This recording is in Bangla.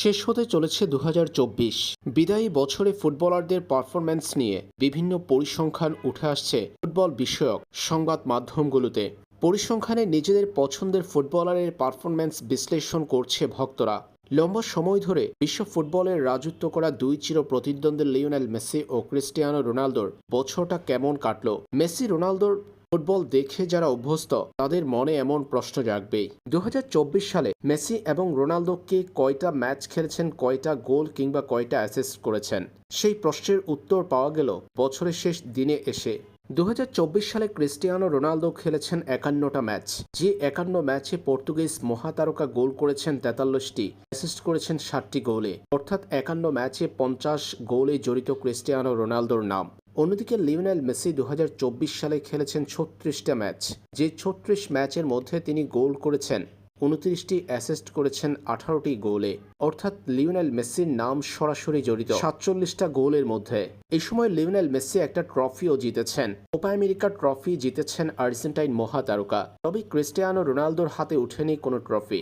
শেষ হতে চলেছে দু হাজার চব্বিশ। বিদায়ী বছরে ফুটবলারদের পারফরম্যান্স নিয়ে বিভিন্ন পরিসংখ্যান উঠে আসছে ফুটবল বিষয়ক সংবাদ মাধ্যমগুলোতে। পরিসংখ্যানে নিজেদের পছন্দের ফুটবলারের পারফরম্যান্স বিশ্লেষণ করছে ভক্তরা। লম্বা সময় ধরে বিশ্ব ফুটবলের রাজত্ব করা দুই চির প্রতিদ্বন্দ্বী লিওনেল মেসি ও ক্রিস্টিয়ানো রোনালদোর বছরটা কেমন কাটল? মেসি রোনালদোর ফুটবল দেখে যারা অভ্যস্ত, তাদের মনে এমন প্রশ্ন জাগবেই। দু সালে মেসি এবং রোনালদো কে কয়টা ম্যাচ খেলেছেন, কয়টা গোল কিংবা কয়টা অ্যাসিস্ট করেছেন? সেই প্রশ্নের উত্তর পাওয়া গেল বছরের শেষ দিনে এসে। দু হাজার চব্বিশ সালে ক্রিস্টিয়ানো রোনালদো খেলেছেন একান্নটা ম্যাচ। যে একান্ন ম্যাচে পর্তুগিজ মহাতারকা গোল করেছেন তেতাল্লিশটি, অ্যাসিস্ট করেছেন ষাটটি গোলে। অর্থাৎ একান্ন ম্যাচে পঞ্চাশ গোলে জড়িত ক্রিস্টিয়ানো রোনালদোর নাম। অন্যদিকে লিওনেল মেসি দু হাজার চব্বিশ সালে খেলেছেন ছত্রিশটা ম্যাচ। যে ছত্রিশ ম্যাচের মধ্যে তিনি গোল করেছেন, উনত্রিশটি অ্যাসিস্ট করেছেন আঠারোটি গোলে। অর্থাৎ লিওনেল মেসির নাম সরাসরি জড়িত সাতচল্লিশটা গোলের মধ্যে। এই সময় লিওনেল মেসি একটা ট্রফিও জিতেছেন। কোপা আমেরিকা ট্রফি জিতেছেন আর্জেন্টাইন মহাতারকা। তবে ক্রিস্টিয়ানো রোনালদোর হাতে উঠেনি কোনো ট্রফি।